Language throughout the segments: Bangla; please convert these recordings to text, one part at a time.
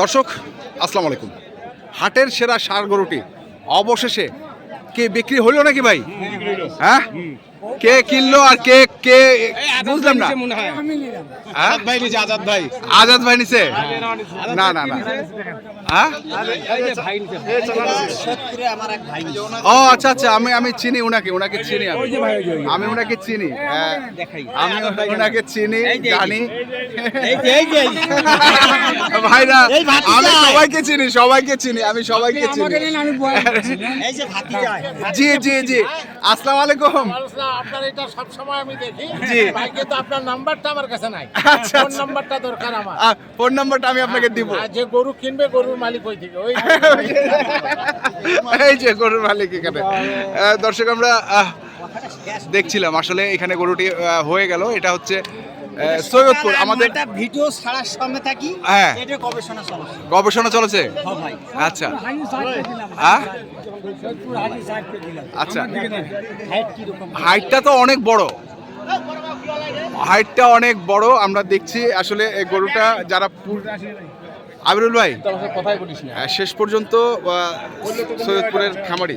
দর্শক আসসালামু আলাইকুম। হাটের সেরা সার গরুটি অবশেষে কে বিক্রি হলো নাকি ভাই? হ্যাঁ? কে কিনলো আর কে কে বুঝলাম না। হ্যাঁ? ভাই নিচে আজাদ ভাই। আজাদ ভাই নিছে? না না না। হ্যাঁ? ও আচ্ছা আচ্ছা আমি আমি চিনি উনাকে উনাকে চিনি আমি। আমি উনাকে চিনি হ্যাঁ, আমি উনাকে চিনি জানি। ভাইরা আমি সবাইকে চিনি সবাইকে চিনি আমি সবাইকে চিনি। জি জি জি। আসসালামু আলাইকুম। আপনার এটা সব সময় আমি দেখি। জি। ভাই কিন্তু আপনার নাম্বারটা আমার কাছে নাই। আচ্ছা, ফোন আচ্ছা। নাম্বারটা দরকার আমার। ফোন নাম্বারটা আমি আপনাকে দিব। যে গরু কিনবে গরুর মালিক ওই থেকে ওই এই যে গরুর মালিক এখানে। দর্শক আমরা দেখছিলাম আসলে এখানে গরুটি হয়ে গেল। এটা হচ্ছে সৈয়দপুর আমাদের ভিডিও ছাড়ার সময় থাকি। হ্যাঁ। এটা গবেষণা চলছে। গবেষণা চলেছে? হ্যাঁ আচ্ছা। হ্যাঁ। আচ্ছা। হাইট কি রকম হাইটটা তো অনেক বড়। হাইটটা অনেক বড়। আমরা দেখছি আসলে এই গরুটা যারা আবিরুল ভাই শেষ পর্যন্ত সৈয়দপুরের খামারি।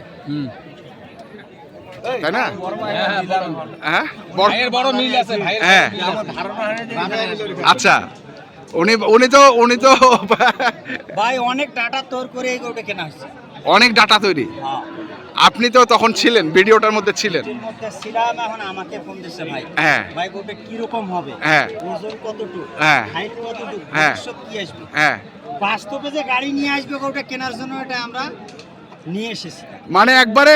তাই না? হ্যাঁ বড়- বড় মিল আছে হ্যাঁ। আমার ধারণা হয় না যে- আচ্ছা উনি উনি তো উনি তো ভাই অনেক ডাটা তোর করে এই কেনা হচ্ছে। অনেক ডাটা তৈরি। হ্যাঁ। আপনি তো তখন ছিলেন ভিডিওটার মধ্যে ছিলেন। ছিলাম এখন আমাকে ফোন দিচ্ছে ভাই। হ্যাঁ। ভাই গরুটা কি রকম হবে? হ্যাঁ। ওজন কতটুকু? হ্যাঁ। হাইট কতটুকু? হ্যাঁ। ভবিষ্যৎ কি আসবে? হ্যাঁ। বাস্তবে যে গাড়ি নিয়ে আসবে গরুটা কেনার জন্য এটা আমরা নিয়ে এসেছি। মানে একবারে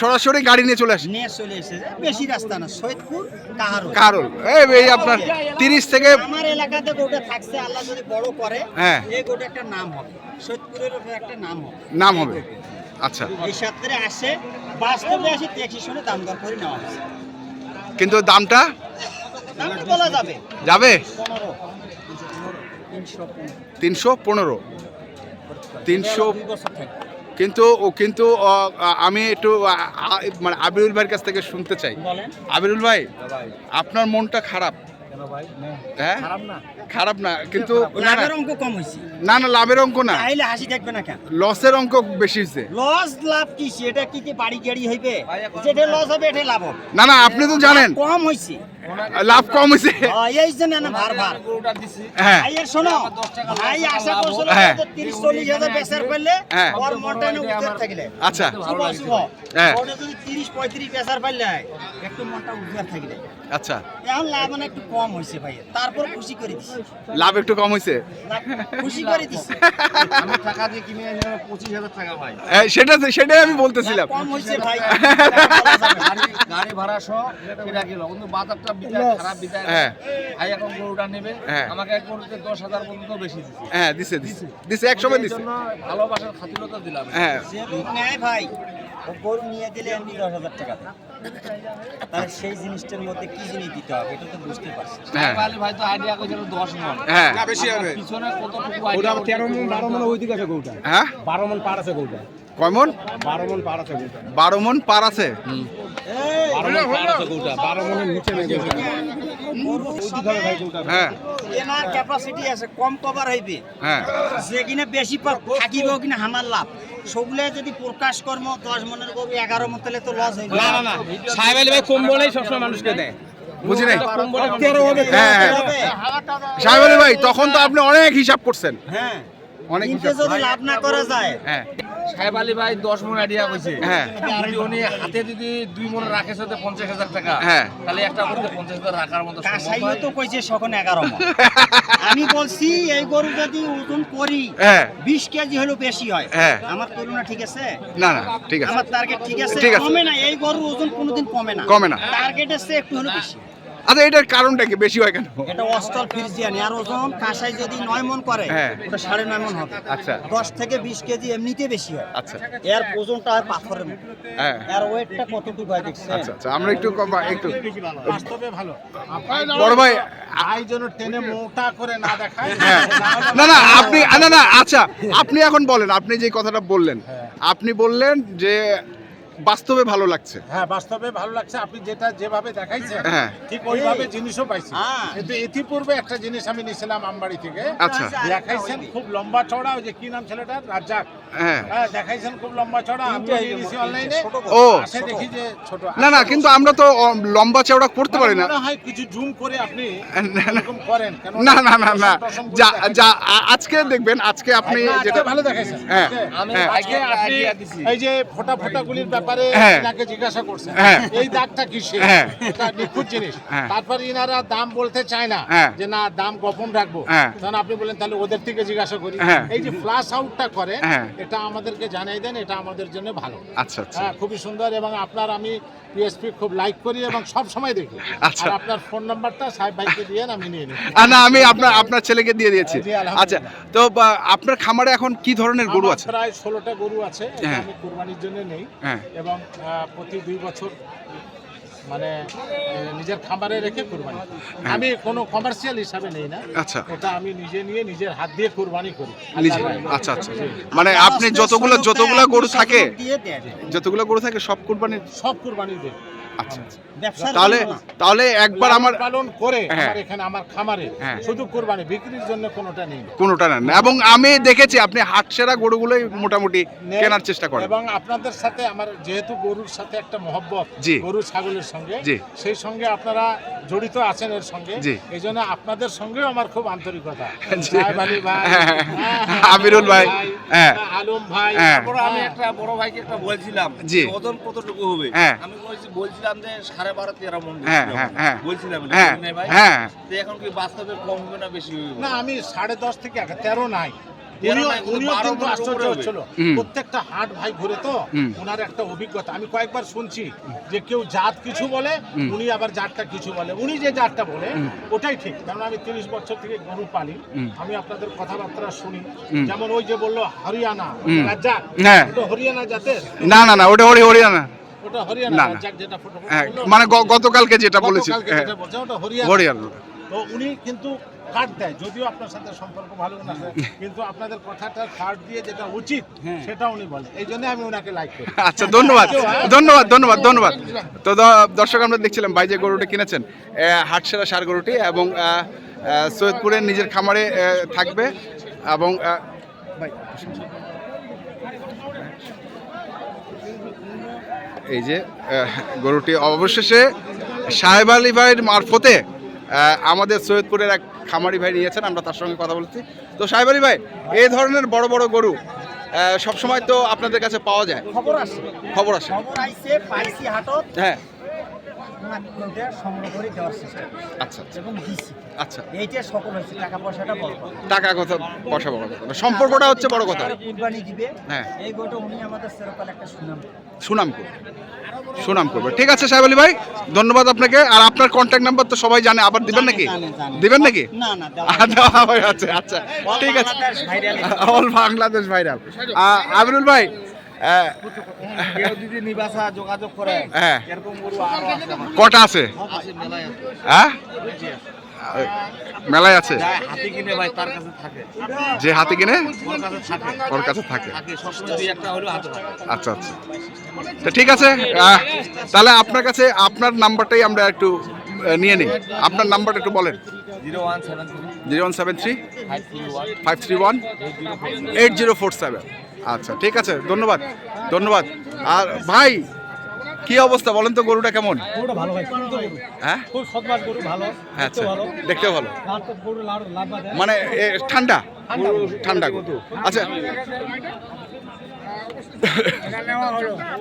সরাসরি গাড়ি নিয়ে চলে আসি? নিয়ে চলে এসেছে। বেশি রাস্তা না সৈয়দপুর কাহারো কারণ এই এই আপনার তিরিশ থেকে আমার এলাকাতে থাকছে আল্লাহ যদি বড় করে হ্যাঁ। এই একটা নাম হবে। সৈয়দপুরের একটা নাম হবে। নাম হবে। আচ্ছা। এই সপ্তাহে আসে বাস্তবে আসি দেখি শুনে দাম দর করে নেওয়া কিন্তু দামটা? দামটা বলা যাবে। যাবে? তিনশো পনেরো। তিনশো কিন্তু ও কিন্তু আমি একটু মানে আবিরুল ভাইয়ের কাছ থেকে শুনতে চাই। আবিরুল ভাই আপনার মনটা খারাপ। হ্যাঁ? খারাপ না? কিন্তু না না। লাভের অঙ্ক কম হয়েছে না না লাভের অঙ্ক না। তাইলে হাসি দেখবে না কেন? লসের অঙ্ক বেশি হয়েছে লস লাভ কি? সেটা কি কি বাড়ি গাড়ি হইবে? যেটা লস হবে এটা লাভ না না আপনি তো জানেন। কম হয়েছে লাভ কম হয়েছে হ্যাঁ, এই জন্য না ভার হ্যাঁ। এর শোনো ভাই আশা করছিল হ্যাঁ। তিরিশ চল্লিশ হাজার বেচার পারলে হ্যাঁ। ওর মনটা না উদ্ধার থাকলে। আচ্ছা। শুভ শুভ। হ্যাঁ। ওটা যদি তিরিশ পঁয়ত্রিশ বেচার পারলে একটু মনটা উদ্ধার থাকলে। আচ্ছা। এখন লাভ মানে একটু কম হয়েছে ভাই তারপর খুশি করে দিছি। লাভ একটু কম হয়েছে লাভ খুশি করে দিছি। আমি টাকা দিয়ে কিনে এনে পঁচিশ হাজার টাকা ভাই। হ্যাঁ, সেটা সেটাই আমি বলতেছিলাম। হ্যাঁ। এখন গরুটা নেবে। হ্যাঁ। আমাকে এক দশ হাজার পর্যন্ত বেশি হ্যাঁ দিছে দিছে। দিছে। এক সময় দিছে। ভালোবাসার খাতিরতা দিলাম। হ্যাঁ। যে লোক নেয় ভাই নিয়ে দিলে এমনি দশ হাজার টাকা। দেয়। তাহলে সেই জিনিসটার মধ্যে কি জিনিস দিতে হবে এটা তো বুঝতে পারছি। হ্যাঁ। ভাই তো আইডিয়া মন। হ্যাঁ। বেশি হবে। পিছনে কতটুকু আইডিয়া তেরো মন বারো মন ওইদিকে আছে গৌটা হ্যাঁ? বারো মন পার আছে গৌটা কয় মন? বারো মন পার আছে গৌটা মন পার আছে? মন পার গৌটা মনের নিচে নেই হ্যাঁ। এনার ক্যাপাসিটি আছে কম কভার হইবে। হ্যাঁ। যে কিনা বেশি থাকিব কিনা হামার লাভ। সবলে যদি প্রকাশ কর্ম দশ মনের গরু এগারো মন তাহলে তো লস হয়ে না না না। সাহেব আলী ভাই কম বলেই সবসময় মানুষকে দেয়। বুঝি নাই? হ্যাঁ হ্যাঁ। সাহেব আলী ভাই তখন তো আপনি অনেক হিসাব করছেন। হ্যাঁ। অনেক হিসাব যদি লাভ না করা যায় হ্যাঁ। সাহেব আলী ভাই দশ মন আইডিয়া কইছে হ্যাঁ। যদি উনি হাতে যদি দুই মন রাখে সাথে পঞ্চাশ হাজার টাকা হ্যাঁ। তাহলে একটা পঞ্চাশ হাজার রাখার মতো কাসাইও তো কইছে সখন এগারো আমি বলছি এই গরু যদি ওজন করি হ্যাঁ বিশ কেজি হলেও বেশি হয় হ্যাঁ। আমার তুলনা ঠিক আছে না না ঠিক আছে আমার টার্গেট ঠিক আছে ঠিক আছে। কমে না এই গরুর ওজন কোনোদিন কমে না কমে না। টার্গেটের চেয়ে একটু হলেও বেশি আচ্ছা এটার কারণটা কি? বেশি হয় কেন? এটা অস্টল ফ্রিজিয়ানি। আর ওজন কাঁসাই যদি নয় মন করে হ্যাঁ। ওটা সাড়ে নয় মন হবে। আচ্ছা। দশ থেকে বিশ কেজি এমনিতে বেশি হয়। আচ্ছা। এর ওজনটা হয় পাথরের মতো। হ্যাঁ। এর ওয়েটটা কতটুকু হয় দেখছেন? আচ্ছা আচ্ছা। আমরা একটু কম একটু বাস্তবে ভালো। বড় ভাই ভাই যেন টেনে মোটা করে না দেখায়। হ্যাঁ। না না আপনি না না আচ্ছা। আপনি এখন বলেন আপনি যে কথাটা বললেন। আপনি বললেন যে বাস্তবে ভালো লাগছে। হ্যাঁ বাস্তবে ভালো লাগছে। আপনি যেটা যেভাবে দেখাইছেন হ্যাঁ। ঠিক ওইভাবে জিনিসও পাইছি। হ্যাঁ। কিন্তু ইতিপূর্বে একটা জিনিস আমি নিয়েছিলাম আমবাড়ি থেকে। আচ্ছা। দেখাইছেন খুব লম্বা চড়া ওই যে কি নাম ছেলেটা রাজ্জাক। হ্যাঁ হ্যাঁ দেখাইছেন খুব লম্বা চওড়া আমি নিয়ে নিয়েছি অনলাইনে ও আসে দেখি যে ছোট না না কিন্তু আমরা তো লম্বা চওড়া করতে পারি না হয় কিছু জুম করে আপনি না, না। এরকম করেন কেন না না না না টসম করে যা দেখাইছেন। যা আ- আজকে দেখবেন আজকে আপনি যেটা ভালো দেখাইছেন হ্যাঁ, আজকে- হ্যাঁ। আপনি এই যে ফোটা ফোটা গুলির ব্যাপারে হ্যাঁ। ইনাকে জিজ্ঞাসা করছেন হ্যাঁ। এই দাগটা কিসে হ্যাঁ। এটা নিখুঁত জিনিস হ্যাঁ। তারপরে ইনারা দাম বলতে চায় না হ্যাঁ। যে না দাম গোপন রাখব হ্যাঁ। তখন আপনি বলেন তাহলে ওদের থেকে জিজ্ঞাসা করি হ্যাঁ। এই যে ফ্লাশ আউটটা করে হ্যাঁ। এটা আমাদেরকে জানাই দেন এটা আমাদের জন্য ভালো। আচ্ছা আচ্ছা। হ্যাঁ খুবই সুন্দর এবং আপনার আমি পিএসপি খুব লাইক করি এবং সব সময় দেখি। আচ্ছা। আর আপনার ফোন নাম্বারটা সাহেব ভাইকে দিয়ে আমি নিয়ে নিই। না আমি আপনার আপনার ছেলেকে দিয়ে দিয়েছি। আচ্ছা তো আপনার খামারে এখন কি ধরনের গরু আছে? প্রায় ষোলোটা গরু আছে হ্যাঁ। আমি কোরবানির জন্য নেই। হ্যাঁ। এবং প্রতি দুই বছর মানে নিজের খামারে রেখে কোরবানি করি। আমি কোনো কমার্শিয়াল হিসাবে নেই না আচ্ছা এটা আমি নিজে নিয়ে নিজের হাত দিয়ে কোরবানি করি নিজে আচ্ছা আচ্ছা মানে আপনি যতগুলো যতগুলো গরু থাকে যতগুলো গরু থাকে সব কুরবানির সব কোরবানি দিই আচ্ছা। তাহলে তাহলে একবার আমার পালন করে হ্যাঁ। এখানে আমার খামারে হ্যাঁ। শুধু কোরবানি বিক্রির জন্য কোনোটা নেই কোনোটা নেন না। এবং আমি দেখেছি আপনি হাট সেরা গরুগুলোই মোটামুটি কেনার চেষ্টা করেন এবং আপনাদের সাথে আমার যেহেতু গরুর সাথে একটা মহব্বত। গরু ছাগলের সঙ্গে। সেই সঙ্গে আপনারা জড়িত আছেন এর সঙ্গে। এই জন্য আপনাদের সঙ্গেও আমার খুব আন্তরিকতা। হ্যাঁ, হ্যাঁ, হ্যাঁ, আমিরুল ভাই, হ্যাঁ। আলম ভাই। তারপরে আমি একটা বড় ভাইকে একটা বলছিলাম যে ওজন কতটুকু হবে। আমি বলছি বলছিলাম যে সাড়ে বারো তেরো মন বলছিলাম। বলছিলাম না, ভাই? তো এখন কি বাস্তবে কম হবে না বেশি হবে? না আমি সাড়ে দশ থেকে তেরো নাই। উনিও- কিন্তু আশ্চর্য হচ্ছিল। প্রত্যেকটা হাট ভাই ঘুরে তো ওনার একটা অভিজ্ঞতা। আমি কয়েকবার শুনছি যে কেউ জাত কিছু বলে উনি আবার জাতটা কিছু বলে। উনি যে জাতটা বলে ওটাই ঠিক। কারণ আমি তিরিশ বছর থেকে গরু পালি। আমি আপনাদের কথাবার্তা শুনি। যেমন ওই যে বলল হরিয়ানা রাজ্জাক? হ্যাঁ। ওটা হরিয়ানা জাতের? না না না ওটা হরি হরিয়ানা। ওটা হরিয়ানা। রাজ্জাক যেটা হ্যাঁ মানে গতকালকে যেটা বলেছি। হ্যাঁ, যেটা বলছে ওটা হরিয়ানা। হরিয়ানা। তো উনি কিন্তু কার্ড দেয়। যদিও আপনার সাথে সম্পর্ক ভালো না কিন্তু আপনাদের কথাটা কার্ড দিয়ে যেটা উচিত সেটা উনি বলে এই জন্য আমি ওনাকে লাইক করি। আচ্ছা ধন্যবাদ। ধন্যবাদ ধন্যবাদ ধন্যবাদ। তো দর্শক আমরা দেখছিলাম ভাই যে গরুটি কিনেছেন হাটসেরা সার গরুটি এবং সৈয়দপুরের নিজের খামারে থাকবে এবং ভাই, এই যে গরুটি অবশেষে সাহেব আলী ভাইয়ের মারফতে আমাদের সৈয়দপুরের এক খামারি ভাই নিয়েছেন আমরা তার সঙ্গে কথা বলছি। তো সাহেব আলী ভাই এই ধরনের বড় বড় গরু সব সবসময় তো আপনাদের কাছে পাওয়া যায়? খবর আসে। খবর আসে। হ্যাঁ। ওটা সংগ্রহ করে দেওয়ার চেষ্টা আচ্ছা আচ্ছা। এবং দিছি। আচ্ছা। এইটা সকল হয়েছে টাকা পয়সাটা বড় টাকা কথা পয়সা বড় কথা। সম্পর্কটা হচ্ছে বড় কথা। কুরবানি দিবে। হ্যাঁ। এই গোটা উনি আমাদের সেরকাল একটা সুনাম। সুনাম করবে সুনাম করবে ঠিক আছে সাহেব আলী ভাই ধন্যবাদ আপনাকে। আর আপনার কন্ট্যাক্ট নাম্বার তো সবাই জানে। আবার দিবেন নাকি। দিবেন নাকি? আচ্ছা। ঠিক আছে। All Bangladesh viral. আমিরুল ভাই হ্যাঁ। আমার। কটা আছে? আছে মেলায় আছে? হ্যাঁ মেলায় আছে যে হাতে কিনে? ওর কাছে থাকে। আচ্ছা আচ্ছা। তো ঠিক আছে তাহলে আপনার কাছে আপনার নাম্বারটাই আমরা একটু নিয়ে নিই। আপনার নাম্বারটা একটু বলেন। Zero one seven three zero one seven three five three one five three one eight zero four seven. আচ্ছা ঠিক আছে ধন্যবাদ ধন্যবাদ। আর ভাই কি অবস্থা বলেন তো গরুটা কেমন? গরুটা ভালো ভাই হ্যাঁ? খুব সদবাজ গরু ভালো আচ্ছা দেখতে ভালো। মানে ঠান্ডা? ঠান্ডা গরু। আচ্ছা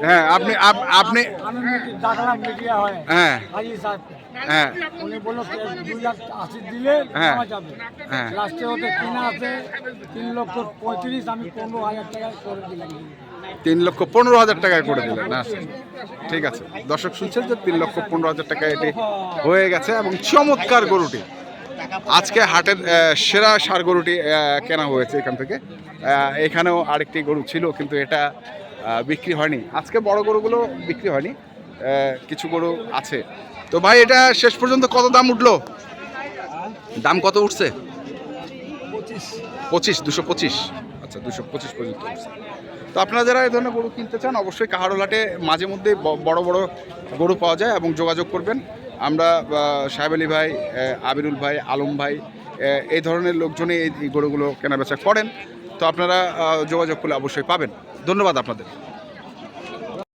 হ্যাঁ আপনি আপনি হয়। হ্যাঁ। হ্যাঁ। উনি বলল দুই লাখ আশি দিলে হ্যাঁ। হ্যাঁ। লাস্টে ওতে কিনা আছে তিন লক্ষ পঁয়ত্রিশ আমি পনেরো হাজার টাকা করে দিলাম। তিন লক্ষ পনেরো হাজার টাকায় করে দিলেন। আচ্ছা ঠিক আছে। দর্শক শুনছেন যে তিন লক্ষ পনেরো হাজার টাকায় এটি হয়ে গেছে এবং চমৎকার গরুটি। আজকে হাটের সেরা সার গরুটি কেনা হয়েছে এখান থেকে। এখানেও আরেকটি গরু ছিল কিন্তু এটা বিক্রি হয়নি। আজকে বড় গরুগুলো বিক্রি হয়নি কিছু গরু আছে। তো ভাই এটা শেষ পর্যন্ত কত দাম উঠল? দাম কত উঠছে? পঁচিশ। দুশো পঁচিশ। আচ্ছা দুশো পঁচিশ পর্যন্ত। তো আপনারা যারা এই ধরনের গরু কিনতে চান অবশ্যই কাহারোলাটে মাঝে মধ্যে বড় বড় গরু পাওয়া যায় এবং যোগাযোগ করবেন। আমরা সাহেব আলী ভাই আবিরুল ভাই, আলম ভাই এই ধরনের লোকজনই এই গরুগুলো কেনাবেচা করেন। তো আপনারা যোগাযোগ করলে অবশ্যই পাবেন। ধন্যবাদ আপনাদের।